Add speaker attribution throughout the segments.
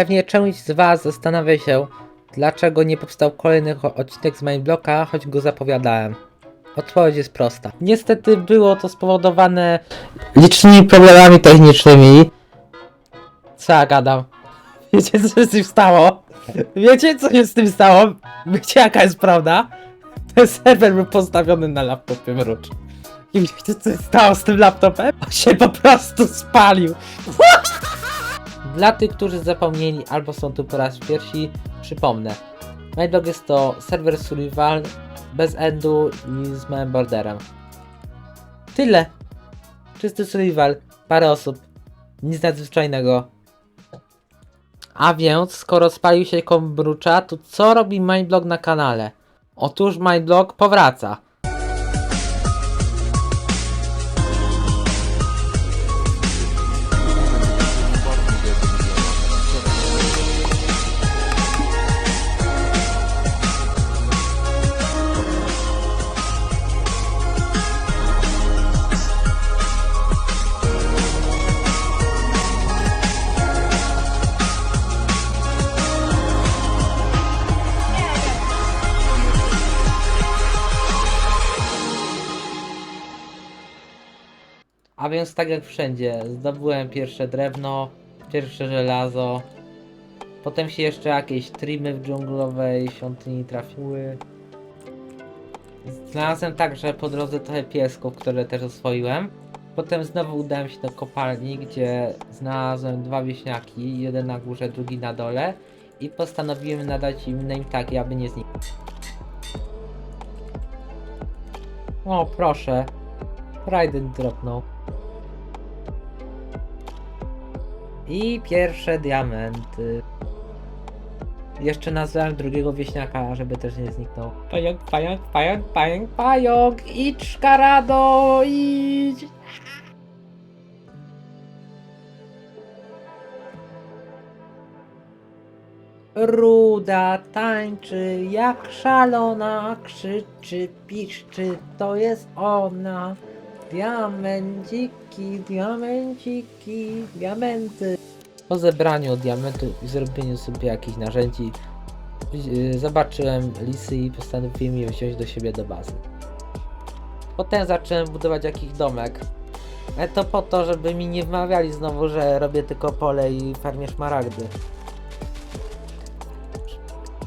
Speaker 1: Pewnie część z Was zastanawia się, dlaczego nie powstał kolejny odcinek z Mindblocka, choć go zapowiadałem. Odpowiedź jest prosta. Niestety było to spowodowane licznymi problemami technicznymi. Co ja gadam? Wiecie co się z tym stało? Wiecie co się z tym stało? Wiecie jaka jest prawda? Ten serwer był postawiony na laptopie mrucz. I wiecie co się stało z tym laptopem? On się po prostu spalił. Dla tych, którzy zapomnieli albo są tu po raz pierwszy, przypomnę. MyDog jest to serwer survival bez endu i z małym borderem. Tyle. Czysty survival, parę osób. Nic nadzwyczajnego. A więc, skoro spalił się kombrucza, to co robi MyBlog na kanale? Otóż MyBlog powraca. A więc tak jak wszędzie, zdobyłem pierwsze drewno, pierwsze żelazo. Potem się jeszcze jakieś trimy w dżunglowej świątyni trafiły. Znalazłem także po drodze trochę piesków, które też oswoiłem. Potem znowu udałem się do kopalni, gdzie znalazłem dwa wieśniaki, jeden na górze, drugi na dole. I postanowiłem nadać im name tagi, aby nie zniknąć. O, proszę. Raiden dropnął. I pierwsze diamenty. Jeszcze nazwałem drugiego wieśniaka, żeby też nie zniknął. Pająk, pająk, pająk, pająk, pająk! Idź, Karado, idź! Ruda tańczy jak szalona, krzyczy, piszczy, to jest ona. Diamenciki, diamenciki, diamenty. Po zebraniu diamentów i zrobieniu sobie jakichś narzędzi, yy, zobaczyłem lisy i postanowiłem je wziąć do siebie do bazy. Potem zacząłem budować jakiś domek. Ale to po to, żeby mi nie wmawiali znowu, że robię tylko pole i farmię szmaragdy.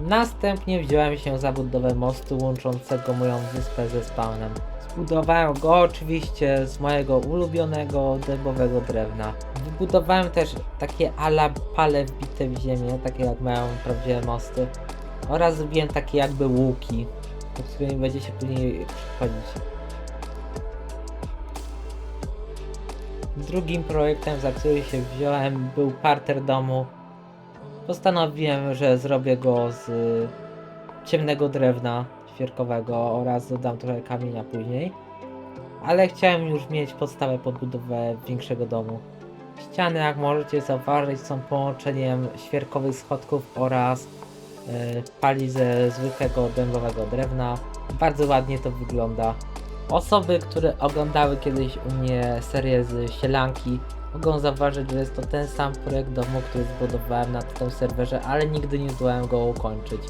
Speaker 1: Następnie wziąłem się za budowę mostu łączącego moją wyspę ze spawnem. Zbudowałem go oczywiście z mojego ulubionego dębowego drewna. Wybudowałem też takie ala pale wbite w ziemię, takie jak mają prawdziwe mosty. Oraz zrobiłem takie jakby łuki, pod którymi będzie się później przechodzić. Drugim projektem, za który się wziąłem, był parter domu. Postanowiłem, że zrobię go z ciemnego drewna świerkowego oraz dodam trochę kamienia później. Ale chciałem już mieć podstawę pod budowę większego domu. Ściany, jak możecie zauważyć, są połączeniem świerkowych schodków oraz y, pali ze zwykłego dębowego drewna. Bardzo ładnie to wygląda. Osoby, które oglądały kiedyś u mnie serię z sielanki, mogą zauważyć, że jest to ten sam projekt domu, który zbudowałem na tym serwerze, ale nigdy nie zdołałem go ukończyć.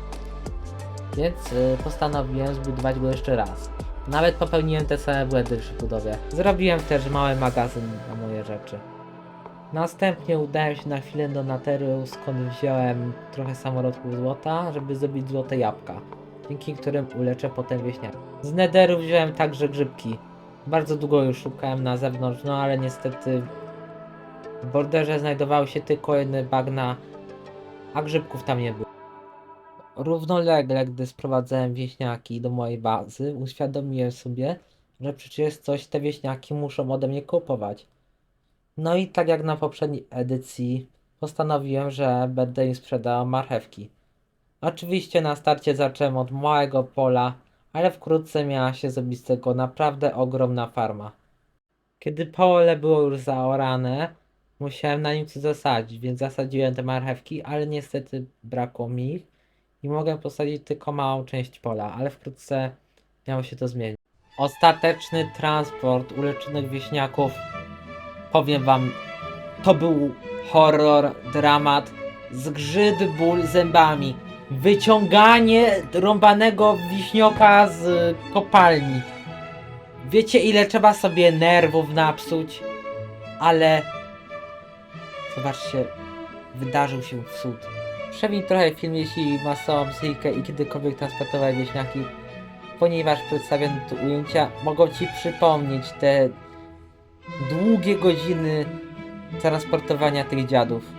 Speaker 1: Więc y, postanowiłem zbudować go jeszcze raz. Nawet popełniłem te same błędy przy budowie. Zrobiłem też mały magazyn na moje rzeczy. Następnie udałem się na chwilę do Nateru, skąd wziąłem trochę samorodków złota, żeby zrobić złote jabłka, dzięki którym uleczę potem wieśniaka. Z Netheru wziąłem także grzybki. Bardzo długo już szukałem na zewnątrz, no ale niestety w borderze znajdowały się tylko jedne bagna, a grzybków tam nie było. Równolegle, gdy sprowadzałem wieśniaki do mojej bazy, uświadomiłem sobie, że przecież coś te wieśniaki muszą ode mnie kupować. No i tak jak na poprzedniej edycji, postanowiłem, że będę im sprzedał marchewki. Oczywiście na starcie zacząłem od małego pola, ale wkrótce miała się zrobić z tego naprawdę ogromna farma. Kiedy pole było już zaorane, musiałem na nim coś zasadzić, więc zasadziłem te marchewki, ale niestety brakło mi ich i mogłem posadzić tylko małą część pola, ale wkrótce miało się to zmienić. Ostateczny transport uleczonych wieśniaków, powiem wam, to był horror, dramat. zgrzyt, ból zębami, wyciąganie rąbanego wiśnioka z kopalni. Wiecie ile trzeba sobie nerwów napsuć? Ale zobaczcie, wydarzył się cud. Przewin trochę film, jeśli ma całą psychikę i kiedykolwiek transportował wieśniaki, ponieważ przedstawione tu ujęcia mogą ci przypomnieć te długie godziny transportowania tych dziadów.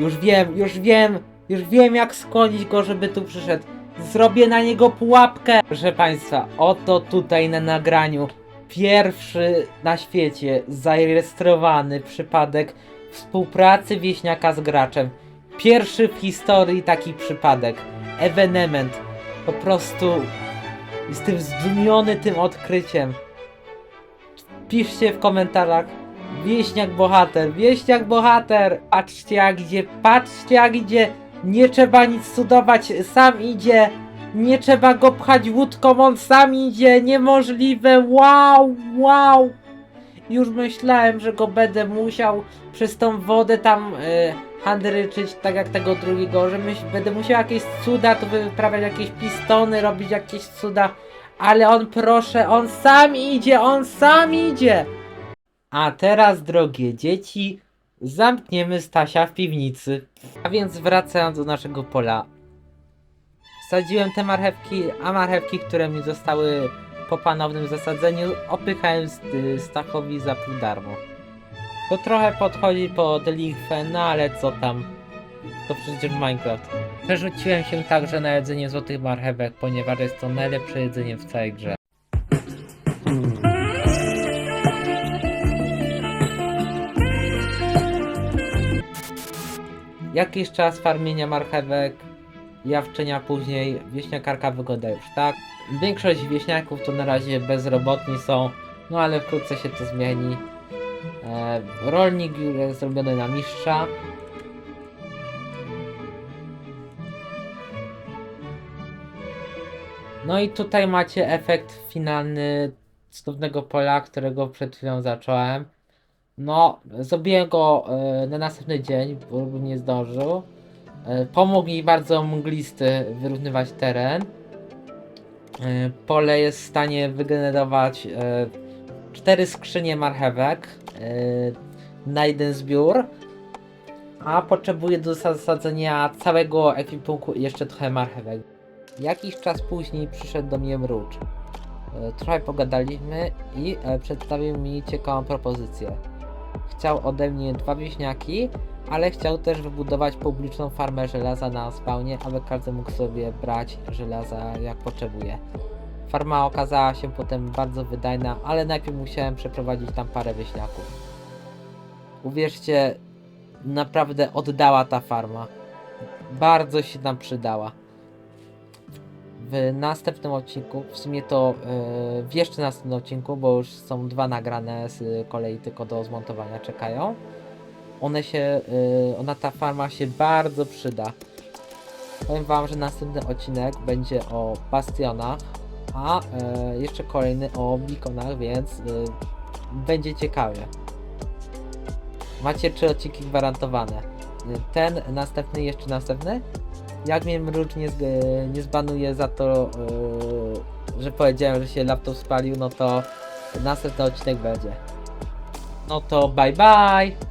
Speaker 1: Już wiem, już wiem, już wiem jak skłonić go, żeby tu przyszedł. Zrobię na niego pułapkę. Proszę Państwa, oto tutaj na nagraniu pierwszy na świecie zarejestrowany przypadek współpracy wieśniaka z graczem. Pierwszy w historii taki przypadek. Evenement. Po prostu jestem zdumiony tym odkryciem. Piszcie w komentarzach. Wieśniak bohater, wieśniak bohater! Patrzcie jak idzie, patrzcie jak idzie! Nie trzeba nic cudować, sam idzie! Nie trzeba go pchać łódką, on sam idzie! Niemożliwe! Wow, wow! Już myślałem, że go będę musiał przez tą wodę tam e, handryczyć, tak jak tego drugiego, że myśl, będę musiał jakieś cuda, tu wyprawiać jakieś pistony, robić jakieś cuda, ale on proszę, on sam idzie, on sam idzie! A teraz, drogie dzieci, zamkniemy Stasia w piwnicy. A więc wracając do naszego pola. Sadziłem te marchewki, a marchewki, które mi zostały po panownym zasadzeniu, opychałem y, Stachowi za pół darmo. To trochę podchodzi pod lichwę, no ale co tam. To przecież Minecraft. Przerzuciłem się także na jedzenie złotych marchewek, ponieważ jest to najlepsze jedzenie w całej grze. Jakiś czas farmienia marchewek, jawczenia później, wieśniakarka wygląda już tak. Większość wieśniaków to na razie bezrobotni są, no ale wkrótce się to zmieni. E, rolnik jest zrobiony na mistrza. No i tutaj macie efekt finalny cudownego pola, którego przed chwilą zacząłem. No, zrobiłem go e, na następny dzień, bo bym nie zdążył. E, pomógł mi bardzo mglisty wyrównywać teren. E, pole jest w stanie wygenerować e, cztery skrzynie marchewek e, na jeden zbiór. A potrzebuję do zasadzenia całego ekwipunku jeszcze trochę marchewek. Jakiś czas później przyszedł do mnie mrucz. E, Trochę pogadaliśmy i e, przedstawił mi ciekawą propozycję. Chciał ode mnie dwa wieśniaki, ale chciał też wybudować publiczną farmę żelaza na spawnie, aby każdy mógł sobie brać żelaza jak potrzebuje. Farma okazała się potem bardzo wydajna, ale najpierw musiałem przeprowadzić tam parę wieśniaków. Uwierzcie, naprawdę oddała ta farma. Bardzo się nam przydała. W następnym odcinku, w sumie to yy, w jeszcze następnym odcinku, bo już są dwa nagrane z kolei tylko do zmontowania czekają. One się, yy, ona ta farma się bardzo przyda. Powiem wam, że następny odcinek będzie o bastionach, a yy, jeszcze kolejny o beaconach, więc będzie ciekawie. Macie trzy odcinki gwarantowane. Ten, następny jeszcze następny Jak mnie mrucz nie, z- nie zbanuje za to, że powiedziałem, że się laptop spalił, no to następny odcinek będzie. No to bye bye!